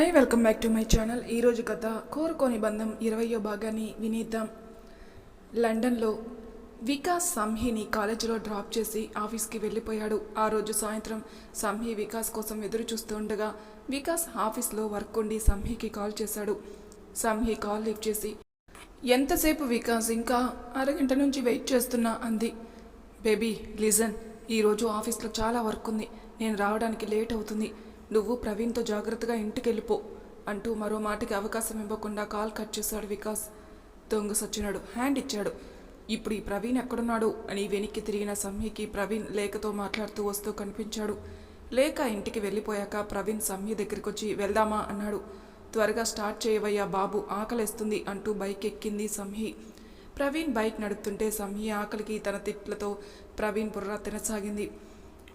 Hi welcome back to my channel ఈరోజు కథ కోరుకోని బంధం ఇరవయో భాగాన్ని వినీద్దాం. లండన్లో వికాస్ సంహిని కాలేజీలో డ్రాప్ చేసి ఆఫీస్కి వెళ్ళిపోయాడు. ఆ రోజు సాయంత్రం సంహి వికాస్ కోసం ఎదురు చూస్తూ ఉండగా వికాస్ ఆఫీస్లో వర్క్ ఉండి సంహికి కాల్ చేశాడు. సంహి కాల్ లిఫ్ట్ చేసి ఎంతసేపు వికాస్ ఇంకా అరగంట నుంచి వెయిట్ చేస్తున్నా అంది. బేబీ లిజన్ ఈరోజు ఆఫీస్లో చాలా వర్క్ ఉంది. నేను రావడానికి లేట్ అవుతుంది. నువ్వు ప్రవీణ్తో జాగ్రత్తగా ఇంటికి వెళ్ళిపో అంటూ మరో మాటకి అవకాశం ఇవ్వకుండా కాల్ కట్ చేశాడు వికాస్. దొంగ సచ్చినాడు. హ్యాండ్ ఇచ్చాడు. ఇప్పుడు ఈ ప్రవీణ్ ఎక్కడున్నాడు అని వెనక్కి తిరిగిన సమ్మికి ప్రవీణ్ లేఖతో మాట్లాడుతూ వస్తూ కనిపించాడు. లేఖ ఇంటికి వెళ్ళిపోయాక ప్రవీణ్ సమ్మి దగ్గరికి వచ్చి వెళ్దామా అన్నాడు. త్వరగా స్టార్ట్ చేయవయ్యా బాబు ఆకలేస్తుంది అంటూ బైక్ ఎక్కింది సంహి ప్రవీణ్ బైక్ నడుపుతుంటే సంహి ఆకలికి తన తిట్లతో ప్రవీణ్ బుర్ర తినసాగింది.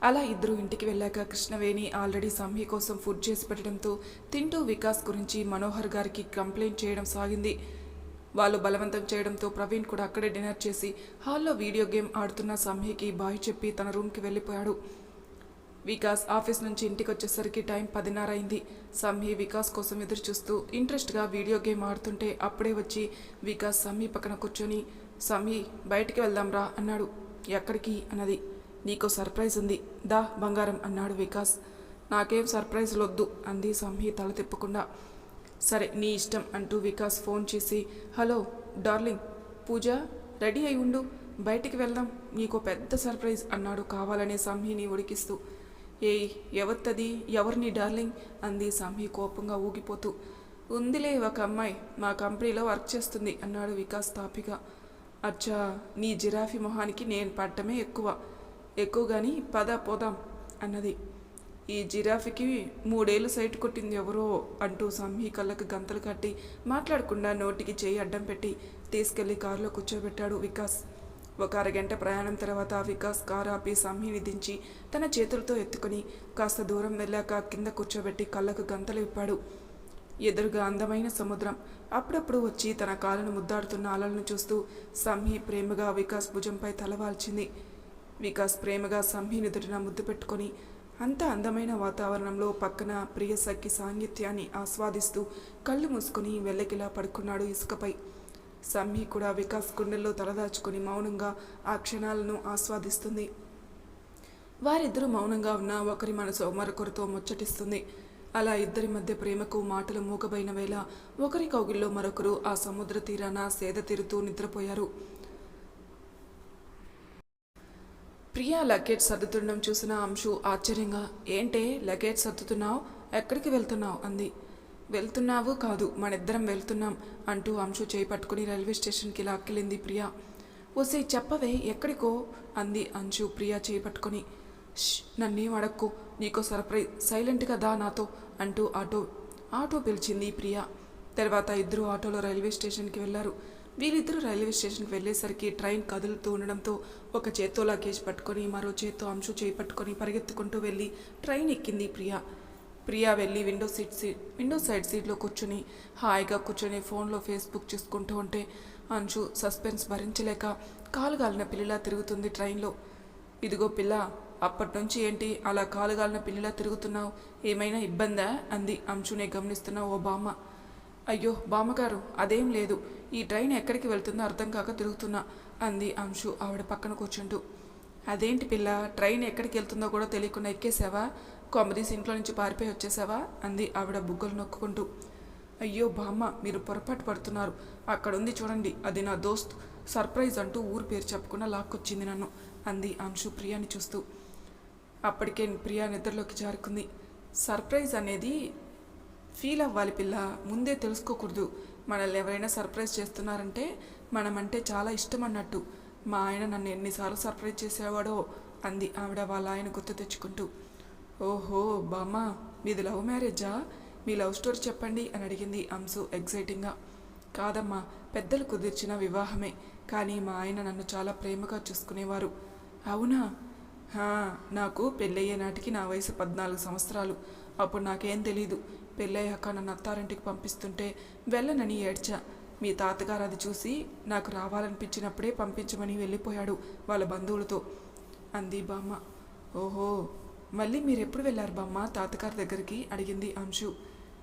అలా ఇద్దరు ఇంటికి వెళ్ళాక కృష్ణవేణి ఆల్రెడీ సంహి కోసం ఫుడ్ చేసి పెట్టడంతో తింటూ వికాస్ గురించి మనోహర్ గారికి కంప్లైంట్ చేయడం సాగింది. వాళ్ళు బలవంతం చేయడంతో ప్రవీణ్ కూడా అక్కడే డిన్నర్ చేసి హాల్లో వీడియో గేమ్ ఆడుతున్న సంహికి బాయ్ చెప్పి తన రూమ్కి వెళ్ళిపోయాడు. వికాస్ ఆఫీస్ నుంచి ఇంటికి వచ్చేసరికి టైం పదిన్నర అయింది సమ్మి వికాస్ కోసం ఎదురు చూస్తూ ఇంట్రెస్ట్గా వీడియో గేమ్ ఆడుతుంటే అప్పుడే వచ్చి వికాస్ సమ్మి పక్కన కూర్చొని సమ్మి బయటికి వెళ్దాంరా అన్నాడు. ఎక్కడికి? అన్నది. నీకో సర్ప్రైజ్ ఉంది దా బంగారం అన్నాడు వికాస్. నాకేం సర్ప్రైజ్లు వద్దు అంది సంహి తల తిప్పకుండా. సరే నీ ఇష్టం అంటూ వికాస్ ఫోన్ చేసి హలో డార్లింగ్ పూజ రెడీ అయి ఉండు బయటికి వెళ్దాం నీకో పెద్ద సర్ప్రైజ్ అన్నాడు కావాలనే సంహిని ఉడికిస్తూ. ఏయ్ ఎవత్తది ఎవరిని డార్లింగ్? అంది సంహి కోపంగా ఊగిపోతూ. ఉందిలే ఒక అమ్మాయి మా కంపెనీలో వర్క్ చేస్తుంది అన్నాడు వికాస్ తాపిగా. అచ్చా నీ జిరాఫీ మొహానికి నేను పడ్డమే ఎక్కువ. ఎక్కువ కానీ పద పోదాం అన్నది. ఈ జిరాఫీకి మూడేళ్ళు సైట్ కొట్టింది ఎవరో అంటూ సమ్మి కళ్ళకు గంతలు కట్టి మాట్లాడకుండా నోటికి చేయి అడ్డం పెట్టి తీసుకెళ్ళి కారులో కూర్చోబెట్టాడు వికాస్. ఒక అరగంట ప్రయాణం తర్వాత వికాస్ కారు ఆపి సమ్మి దించి తన చేతులతో ఎత్తుకుని కాస్త దూరం వెళ్ళాక కింద కూర్చోబెట్టి కళ్ళకు గంతలు ఇప్పాడు ఎదురుగా అందమైన సముద్రం. అప్పుడప్పుడు వచ్చి తన కాళ్ళను ముద్దాడుతున్న అలలను చూస్తూ సమ్మి ప్రేమగా వికాస్ భుజంపై తలవాల్చింది వికాస్ ప్రేమగా సంహీనుదటిన ముద్దు పెట్టుకొని అంత అందమైన వాతావరణంలో పక్కన ప్రియసఖి సాంగిత్యాన్ని ఆస్వాదిస్తూ కళ్ళు మూసుకుని వెళ్ళకిలా పడుకున్నాడు ఇసుకపై. సమ్మి కూడా వికాస్ గుండెల్లో తలదాచుకుని మౌనంగా ఆ క్షణాలను ఆస్వాదిస్తుంది. వారిద్దరూ మౌనంగా ఉన్న ఒకరి మనసు మరొకరితో ముచ్చటిస్తుంది. అలా ఇద్దరి మధ్య ప్రేమకు మాటలు మూగబైన వేళ ఒకరి కౌగిల్లో మరొకరు ఆ సముద్ర తీరాన సేద తీరుతూ నిద్రపోయారు. ప్రియా లగేజ్ సర్దుతుండడం చూసిన అంశు ఆశ్చర్యంగా ఏంటే లగేజ్ సర్దుతున్నావు? ఎక్కడికి వెళ్తున్నావు? అంది. వెళ్తున్నావు కాదు మనిద్దరం వెళ్తున్నాం అంటూ అంశు చేయి పట్టుకుని రైల్వే స్టేషన్కి లాక్కెళ్ళింది ప్రియా. ఓసే చెప్పవే ఎక్కడికో? అంది అంశు ప్రియా చేయి పట్టుకొని. నన్నేం అడక్కు నీకో సర్ప్రైజ్ సైలెంట్గా దా నాతో అంటూ ఆటో ఆటో పిలిచింది ప్రియా. తర్వాత ఇద్దరు ఆటోలో రైల్వే స్టేషన్కి వెళ్ళారు వీళ్ళిద్దరూ రైల్వే స్టేషన్కి వెళ్ళేసరికి ట్రైన్ కదులుతూ ఉండడంతో ఒక చేత్తో లగేజ్ పట్టుకొని మరో చేత్తో అంశు చేయి పట్టుకొని పరిగెత్తుకుంటూ వెళ్ళి ట్రైన్ ఎక్కింది ప్రియా. ప్రియా వెళ్ళి window seat seat window side సీట్లో కూర్చుని హాయిగా కూర్చొని ఫోన్లో ఫేస్బుక్ చూసుకుంటూ ఉంటే అంశు సస్పెన్స్ భరించలేక కాలుగాలిన పిల్లిలా తిరుగుతుంది ట్రైన్లో. ఇదిగో పిల్ల అప్పటి నుంచి ఏంటి అలా కాలుగాలిన పిల్లిలా తిరుగుతున్నావు? ఏమైనా ఇబ్బందా? అంది. అంశునే గమనిస్తున్న ఓ బామ్మ. అయ్యో బామ్మగారు అదేం లేదు. ఈ ట్రైన్ ఎక్కడికి వెళ్తుందో అర్థం కాక తిరుగుతున్నా అంది అంశు ఆవిడ పక్కన కూర్చుంటూ. అదేంటి పిల్ల ట్రైన్ ఎక్కడికి వెళ్తుందో కూడా తెలియకుండా ఎక్కేసావా కొమ్మదీసి ఇంట్లో నుంచి పారిపోయి వచ్చేసావా అంది ఆవిడ బుగ్గలు నొక్కుంటూ అయ్యో బామ్మ మీరు పొరపాటు పడుతున్నారు. అక్కడ ఉంది చూడండి అది నా దోస్త్. సర్ప్రైజ్ అంటూ ఊరు పేరు చెప్పకుండా లాక్కొచ్చింది నన్ను అంది అంశు ప్రియాని చూస్తూ. అప్పటికే ప్రియా నిద్రలోకి జారుకుంది. సర్ప్రైజ్ అనేది ఫీల్ అవ్వాలి పిల్ల. ముందే తెలుసుకోకూడదు. మనల్ని ఎవరైనా సర్ప్రైజ్ చేస్తున్నారంటే మనమంటే చాలా ఇష్టం అన్నట్టు. మా ఆయన నన్ను ఎన్నిసార్లు సర్ప్రైజ్ చేసేవాడో అంది ఆవిడ వాళ్ళ ఆయన గుర్తు తెచ్చుకుంటూ. ఓహో బామ్మ మీది లవ్ మ్యారేజా? మీ లవ్ స్టోరీ చెప్పండి అని అడిగింది అంశు ఎగ్జైటింగ్గా కాదమ్మా పెద్దలు కుదిర్చిన వివాహమే. కానీ మా ఆయన నన్ను చాలా ప్రేమగా చూసుకునేవారు. అవునా? నాకు పెళ్ళయ్యే నాటికి నా వయసు పద్నాలుగు సంవత్సరాలు. అప్పుడు నాకేం తెలీదు. పెళ్ళయ్యాక నన్ను అత్తారింటికి పంపిస్తుంటే వెళ్ళనని ఏడ్చా. మీ తాతగారు అది చూసి నాకు రావాలనిపించినప్పుడే పంపించమని వెళ్ళిపోయాడు వాళ్ళ బంధువులతో. అంది బామ్మ. ఓహో మళ్ళీ మీరెప్పుడు వెళ్ళారు బామ్మ? తాతగారి దగ్గరికి అడిగింది అంశు.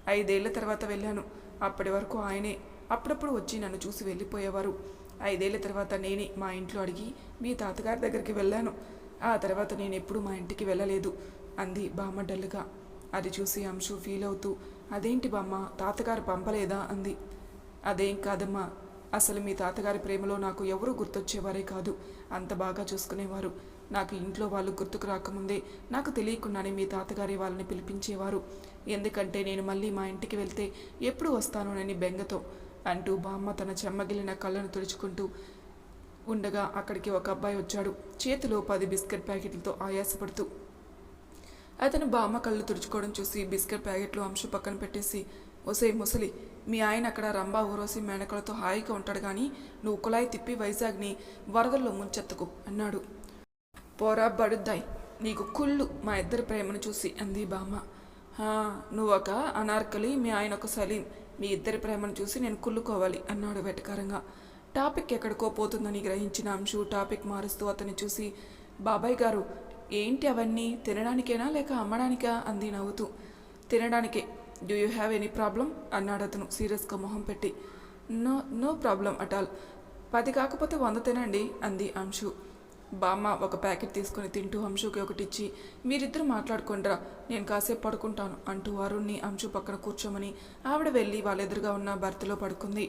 ఐదేళ్ళ తర్వాత వెళ్ళాను. అప్పటి వరకు ఆయనే. అప్పుడప్పుడు వచ్చి నన్ను చూసి వెళ్ళిపోయేవారు. ఐదేళ్ళ తర్వాత నేనే మా ఇంట్లో అడిగి మీ తాతగారి దగ్గరికి వెళ్ళాను. ఆ తర్వాత నేను ఎప్పుడూ మా ఇంటికి వెళ్ళలేదు అంది బామ్మ డల్లుగా అది చూసి అంశు ఫీల్ అవుతూ అదేంటి బామ్మ తాతగారు పంపలేదా? అంది. అదేం కాదమ్మా అసలు మీ తాతగారి ప్రేమలో నాకు ఎవరూ గుర్తొచ్చేవారే కాదు. అంత బాగా చూసుకునేవారు. నాకు ఇంట్లో వాళ్ళు గుర్తుకు రాకముందే నాకు తెలియకుండానే మీ తాతగారి వాళ్ళని పిలిపించేవారు. ఎందుకంటే నేను మళ్ళీ మా ఇంటికి వెళ్తే ఎప్పుడు వస్తానోనని బెంగతో అంటూ బామ్మ తన చెమ్మగిలిన కళ్ళను తుడుచుకుంటూ ఉండగా అక్కడికి ఒక అబ్బాయి వచ్చాడు. చేతిలో పది బిస్కెట్ ప్యాకెట్లతో ఆయాసపడుతూ అతను బామ్మ కళ్ళు తుడుచుకోవడం చూసి బిస్కెట్ ప్యాకెట్లు అంశు పక్కన పెట్టేసి ఒసే ముసలి మీ ఆయన అక్కడ రంభా ఊరోసి మేనకలతో హాయిగా ఉంటాడు కానీ నువ్వు కుళాయి తిప్పి వైజాగ్ని వరదల్లో ముంచెత్తకు అన్నాడు. పోరా బడుద్దాయి నీకు కుళ్ళు మా ఇద్దరి ప్రేమను చూసి అంది బామ్మ. నువ్వు ఒక అనార్కలి మీ ఆయన ఒక సలీం మీ ఇద్దరి ప్రేమను చూసి నేను కుళ్ళుకోవాలి అన్నాడు వెటకారంగా. టాపిక్ ఎక్కడికో పోతుందని గ్రహించిన అంశు టాపిక్ మారుస్తూ అతన్ని చూసి బాబాయ్ గారు ఏంటి అవన్నీ? తినడానికేనా లేక అమ్మడానికా? అంది నవ్వుతూ. తినడానికే. Do you have any problem అన్నాడు అతను సీరియస్గా మొహం పెట్టి. నో నో ప్రాబ్లం అటాల్ పది కాకపోతే వంద తినండి అంది అంశు. బామ్మ ఒక ప్యాకెట్ తీసుకొని తింటూ అంశుకి ఒకటి ఇచ్చి మీరిద్దరు మాట్లాడుకుంటారా నేను కాసేపు పడుకుంటాను అంటూ అరుణ్ని అంశు పక్కన కూర్చోమని ఆవిడ వెళ్ళి వాళ్ళెదురుగా ఉన్న భర్తలో పడుకుంది.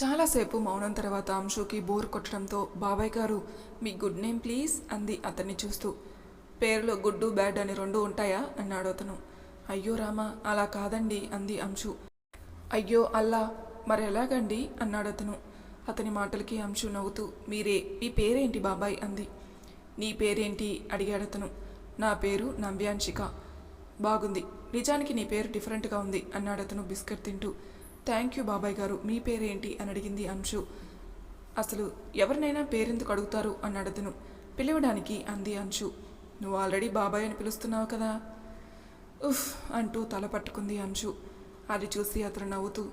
చాలాసేపు మౌనం తర్వాత అంశుకి బోర్ కొట్టడంతో బాబాయ్ గారు మీ గుడ్ నేమ్ ప్లీజ్ అంది అతన్ని చూస్తూ. పేరులో గుడ్డు బ్యాడ్ అని రెండు ఉంటాయా? అన్నాడు అతను. అయ్యో రామా అలా కాదండి అంది అంశు. అయ్యో అల్లా మరి ఎలాగండి? అన్నాడు అతను. అతని మాటలకి అంశు నవ్వుతూ మీరే మీ పేరేంటి బాబాయ్? అంది. నీ పేరేంటి? అడిగాడు అతను. నా పేరు నంబ్యాన్షిక బాగుంది నిజానికి నీ పేరు డిఫరెంట్గా ఉంది అన్నాడు అతను బిస్కెట్ తింటూ. థ్యాంక్ యూ బాబాయ్ గారు. మీ పేరేంటి? అని అడిగింది అంశు. అసలు ఎవరినైనా పేరెందుకు అడుగుతారు? అన్నాడు పిలవడానికి అంది అంశు. నువ్వు ఆల్రెడీ బాబాయ్ అని పిలుస్తున్నావు కదా? ఉఫ్ అంటూ తల పట్టుకుంది అంశు. అది చూసి అతను నవ్వుతూ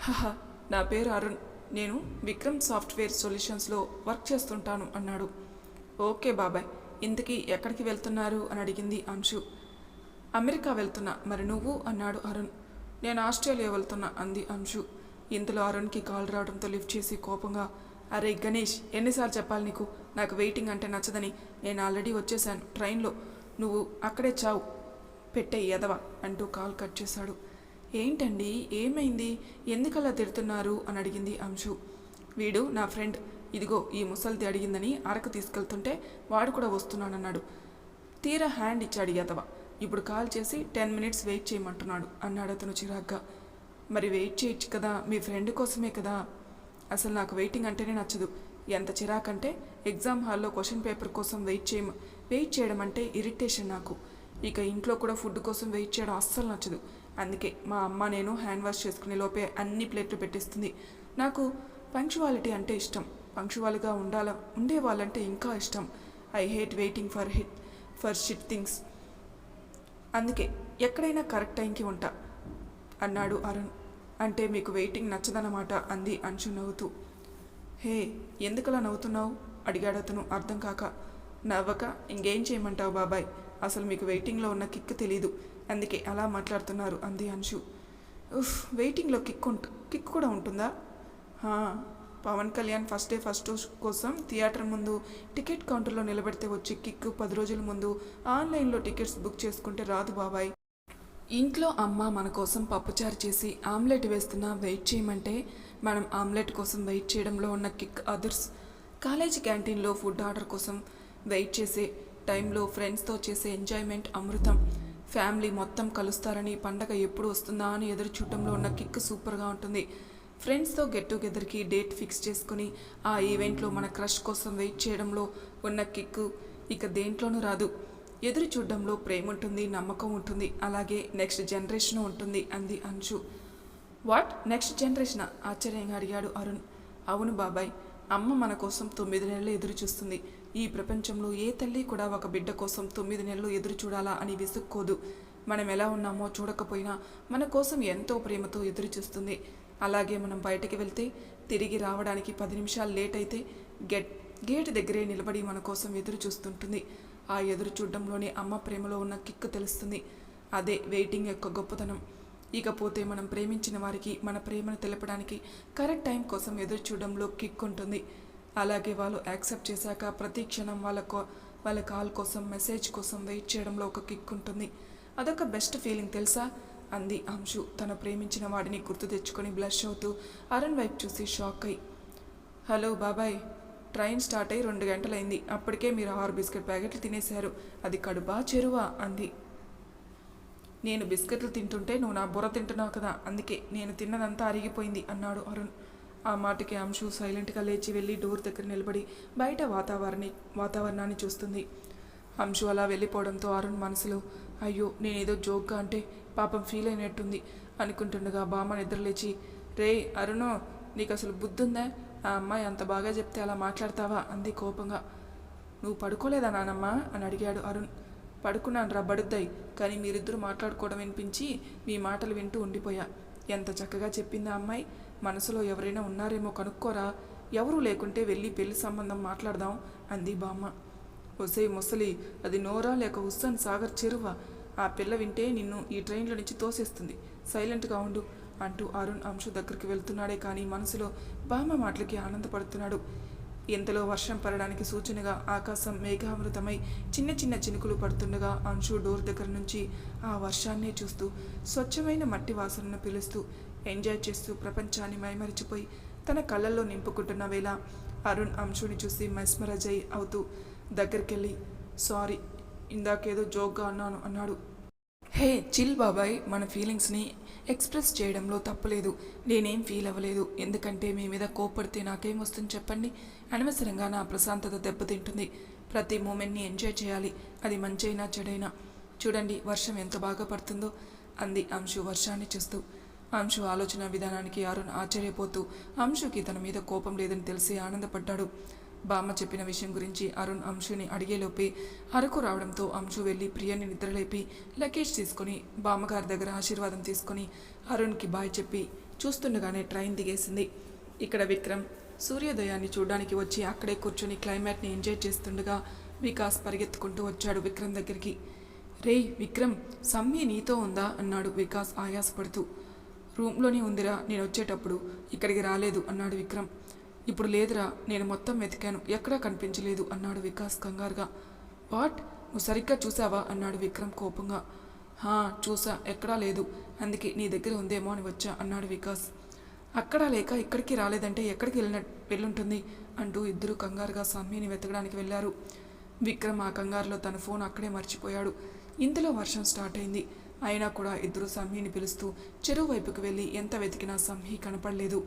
హహ నా పేరు అరుణ్. నేను విక్రమ్ సాఫ్ట్వేర్ సొల్యూషన్స్లో వర్క్ చేస్తుంటాను అన్నాడు. ఓకే బాబాయ్. ఇంతకీ ఎక్కడికి వెళ్తున్నారు? అని అడిగింది అంశు. అమెరికా వెళ్తున్నా. మరి నువ్వు? అన్నాడు అరుణ్. నేను ఆస్ట్రేలియా వెళ్తున్నా అంది అంశు. ఇంతలో అరుణ్కి కాల్ రావడంతో లిఫ్ట్ చేసి కోపంగా అరే గణేష్ ఎన్నిసార్లు చెప్పాలి నీకు? నాకు వెయిటింగ్ అంటే నచ్చదని నేను ఆల్రెడీ వచ్చేసాను ట్రైన్లో. నువ్వు అక్కడే చావు పెట్టే ఎదవా అంటూ కాల్ కట్ చేశాడు. ఏంటండి ఏమైంది? ఎందుకలా తిడుతున్నారు? అని అడిగింది అంశు. వీడు నా ఫ్రెండ్ ఇదిగో ఈ ముసల్ది అడిగిందని అరకు తీసుకెళ్తుంటే వాడు కూడా వస్తున్నానన్నాడు. తీరా హ్యాండ్ ఇచ్చాడు ఎదవ ఇప్పుడు కాల్ చేసి టెన్ మినిట్స్ వెయిట్ చేయమంటున్నాడు అన్నాడు అతను చిరాగ్గా. మరి వెయిట్ చేయొచ్చు కదా మీ ఫ్రెండ్ కోసమే కదా? అసలు నాకు వెయిటింగ్ అంటేనే నచ్చదు. ఎంత చిరాకంటే ఎగ్జామ్ హాల్లో క్వశ్చన్ పేపర్ కోసం వెయిట్ చేయ వెయిట్ చేయడం అంటే ఇరిటేషన్ నాకు. ఇక ఇంట్లో కూడా ఫుడ్ కోసం వెయిట్ చేయడం అస్సలు నచ్చదు. అందుకే మా అమ్మ నేను హ్యాండ్ వాష్ చేసుకునే లోపే అన్ని ప్లేట్లు పెట్టిస్తుంది. నాకు పంక్చువాలిటీ అంటే ఇష్టం. పంక్చువాల్గా ఉండాల ఉండే వాళ్ళంటే ఇంకా ఇష్టం. I hate waiting for hit for shit things. అందుకే ఎక్కడైనా కరెక్ట్ టైంకి ఉంటా అన్నాడు అరుణ్. అంటే మీకు వెయిటింగ్ నచ్చదన్నమాట అంది అంశు నవ్వుతూ. హే ఎందుకలా నవ్వుతున్నావు? అడిగాడు అతను అర్థం కాక. నవ్వక ఇంకేం చేయమంటావు బాబాయ్? అసలు మీకు వెయిటింగ్లో ఉన్న కిక్ తెలీదు అందుకే అలా మాట్లాడుతున్నారు అంది అంశు. ఉఫ్ వెయిటింగ్లో కిక్ ఉంటు కిక్ కూడా ఉంటుందా? Pawan Kalyan first day first show కోసం థియేటర్ ముందు టికెట్ కౌంటర్లో నిలబెడితే వచ్చి కిక్ పది రోజుల ముందు ఆన్లైన్లో టికెట్స్ బుక్ చేసుకుంటే రాదు బాబాయ్. ఇంట్లో అమ్మ మన కోసం పప్పుచారు చేసి ఆమ్లెట్ వేస్తున్నా వెయిట్ చేయమంటే మనం ఆమ్లెట్ కోసం వెయిట్ చేయడంలో ఉన్న కిక్ అదర్స్. కాలేజీ క్యాంటీన్లో ఫుడ్ ఆర్డర్ కోసం వెయిట్ చేసే టైంలో ఫ్రెండ్స్తో చేసే ఎంజాయ్మెంట్ అమృతం. ఫ్యామిలీ మొత్తం కలుస్తారని పండగ ఎప్పుడు వస్తుందా అని ఎదురు చూడటంలో ఉన్న కిక్ సూపర్గా ఉంటుంది. ఫ్రెండ్స్తో గెట్ టుగెదర్కి డేట్ ఫిక్స్ చేసుకుని ఆ ఈవెంట్లో మన క్రష్ కోసం వెయిట్ చేయడంలో ఉన్న కిక్కు ఇక దేంట్లోనూ రాదు. ఎదురు చూడడంలో ప్రేమ ఉంటుంది నమ్మకం ఉంటుంది అలాగే నెక్స్ట్ జనరేషన్ ఉంటుంది అంది అంశు. వాట్? Next generation? ఆశ్చర్యంగా అడిగాడు అరుణ్. అవును బాబాయ్ అమ్మ మన కోసం తొమ్మిది నెలలు ఎదురు చూస్తుంది. ఈ ప్రపంచంలో ఏ తల్లి కూడా ఒక బిడ్డ కోసం తొమ్మిది నెలలు ఎదురు చూడాలా అని విసుక్కోదు. మనం ఎలా ఉన్నామో చూడకపోయినా మన కోసం ఎంతో ప్రేమతో ఎదురు చూస్తుంది. అలాగే మనం బయటికి వెళ్తే తిరిగి రావడానికి పది నిమిషాలు లేట్ అయితే గెట్ గేట్ దగ్గరే నిలబడి మన కోసం ఎదురు చూస్తుంటుంది. ఆ ఎదురు చూడడంలోనే అమ్మ ప్రేమలో ఉన్న కిక్కు తెలుస్తుంది. అదే వెయిటింగ్ యొక్క గొప్పతనం. ఇకపోతే మనం ప్రేమించిన వారికి మన ప్రేమను తెలపడానికి కరెక్ట్ టైం కోసం ఎదురు చూడడంలో కిక్ ఉంటుంది. అలాగే వాళ్ళు యాక్సెప్ట్ చేశాక ప్రతి క్షణం వాళ్ళ కో- వాళ్ళ కాల్ కోసం మెసేజ్ కోసం వెయిట్ చేయడంలో ఒక కిక్ ఉంటుంది. అదొక బెస్ట్ ఫీలింగ్ తెలుసా? అంది అంశు. తన ప్రేమించిన వాడిని గుర్తు తెచ్చుకొని బ్లష్ అవుతూ అరుణ్ వైపు చూసి షాక్ అయి హలో బాబాయ్ ట్రైన్ స్టార్ట్ అయ్యి రెండు గంటలైంది. అప్పటికే మీరు ఆరు బిస్కెట్ ప్యాకెట్లు తినేశారు. అది కడుపా చెరువా? అంది. నేను బిస్కెట్లు తింటుంటే నువ్వు నా బుర్ర తింటున్నావు కదా అందుకే నేను తిన్నదంతా అరిగిపోయింది అన్నాడు అరుణ్. ఆ మాటకి అంశు సైలెంట్గా లేచి వెళ్ళి డోర్ దగ్గర నిలబడి బయట వాతావరణి వాతావరణాన్ని చూస్తుంది. అంశు అలా వెళ్ళిపోవడంతో అరుణ్ మనసులో అయ్యో నేనేదో జోక్గా అంటే పాపం ఫీల్ అయినట్టుంది అనుకుంటుండగా బామ్మ నిద్రలేచి రే అరుణో నీకు అసలు బుద్ధుందా? ఆ అమ్మాయి అంత బాగా చెప్తే అలా మాట్లాడతావా? అంది కోపంగా. నువ్వు పడుకోలేదా నానమ్మ? అని అడిగాడు అరుణ్. పడుకున్నాను రా బడుద్దాయి. కానీ మీరిద్దరూ మాట్లాడుకోవడం వినిపించి మీ మాటలు వింటూ ఉండిపోయా. ఎంత చక్కగా చెప్పింది ఆ అమ్మాయి. మనసులో ఎవరైనా ఉన్నారేమో కనుక్కోరా. ఎవరూ లేకుంటే వెళ్ళి పెళ్ళి సంబంధం మాట్లాడదాం అంది బామ్మ. ఒసే ముసలి అది నోరా లేక హుస్సన్ సాగర్ చెరువ? ఆ పిల్ల వింటే నిన్ను ఈ ట్రైన్లో నుంచి తోసేస్తుంది. సైలెంట్గా ఉండు అంటూ అరుణ్ అంశు దగ్గరికి వెళ్తున్నాడే కానీ మనసులో బామ్మ మాటలకి ఆనందపడుతున్నాడు. ఇంతలో వర్షం పడడానికి సూచనగా ఆకాశం మేఘామృతమై చిన్న చిన్న చినుకులు పడుతుండగా అంశు డోర్ దగ్గర నుంచి ఆ వర్షాన్నే చూస్తూ స్వచ్ఛమైన మట్టి వాసనను పిలుస్తూ ఎంజాయ్ చేస్తూ ప్రపంచాన్ని మైమరిచిపోయి తన కళ్ళల్లో నింపుకుంటున్న వేళ అరుణ్ అంశుని చూసి మెస్మరజై అయి అవుతూ దగ్గరికెళ్ళి సారీ ఇందాకేదో జోక్గా అన్నాను అన్నాడు. హే చిల్ బాబాయ్ మన ఫీలింగ్స్ని ఎక్స్ప్రెస్ చేయడంలో తప్పలేదు. నేనేం ఫీల్ అవ్వలేదు. ఎందుకంటే మీ మీద కోప్పడితే నాకేం వస్తుంది చెప్పండి. అనవసరంగా నా ప్రశాంతత దెబ్బతింటుంది. ప్రతి మూమెంట్ని ఎంజాయ్ చేయాలి. అది మంచైనా చెడైనా. చూడండి వర్షం ఎంత బాగా పడుతుందో అంది అంశు వర్షాన్ని చూస్తూ. అంశు ఆలోచన విధానానికి అరుణ్ ఆశ్చర్యపోతూ అంశుకి తన మీద కోపం లేదని తెలిసి ఆనందపడ్డాడు. బామ్మ చెప్పిన విషయం గురించి అరుణ్ అంశుని అడిగేలోపే అరకు రావడంతో అంశు వెళ్ళి ప్రియని నిద్రలేపి లగేజ్ తీసుకొని బామ్మగారి దగ్గర ఆశీర్వాదం తీసుకొని అరుణ్కి బాయ్ చెప్పి చూస్తుండగానే ట్రైన్ దిగేసింది. ఇక్కడ విక్రమ్ సూర్యోదయాన్ని చూడడానికి వచ్చి అక్కడే కూర్చొని క్లైమేట్ని ఎంజాయ్ చేస్తుండగా వికాస్ పరిగెత్తుకుంటూ వచ్చాడు విక్రమ్ దగ్గరికి. రేయ్ విక్రమ్ సమ్మి నీతో ఉందా? అన్నాడు వికాస్ ఆయాసపడుతూ. రూమ్లోనే ఉందిరా నేను వచ్చేటప్పుడు ఇక్కడికి రాలేదు అన్నాడు విక్రమ్. ఇప్పుడు లేదురా నేను మొత్తం వెతికాను. ఎక్కడా కనిపించలేదు అన్నాడు వికాస్ కంగారుగా. వాట్? నువ్వు సరిగ్గా చూసావా అన్నాడు విక్రమ్ కోపంగా. హా చూసా ఎక్కడా లేదు. అందుకే నీ దగ్గర ఉందేమో అని వచ్చా అన్నాడు వికాస్. అక్కడా లేక ఇక్కడికి రాలేదంటే ఎక్కడికి వెళ్ళిన వెళ్ళుంటుంది? అంటూ ఇద్దరు కంగారుగా సమ్మిని వెతకడానికి వెళ్ళారు. విక్రమ్ ఆ కంగారులో తన ఫోన్ అక్కడే మర్చిపోయాడు. ఇంతలో వర్షం స్టార్ట్ అయింది. అయినా కూడా ఇద్దరు సమ్మిని పిలుస్తూ చెరువు వైపుకు వెళ్ళి ఎంత వెతికినా సమ్మి కనపడలేదు.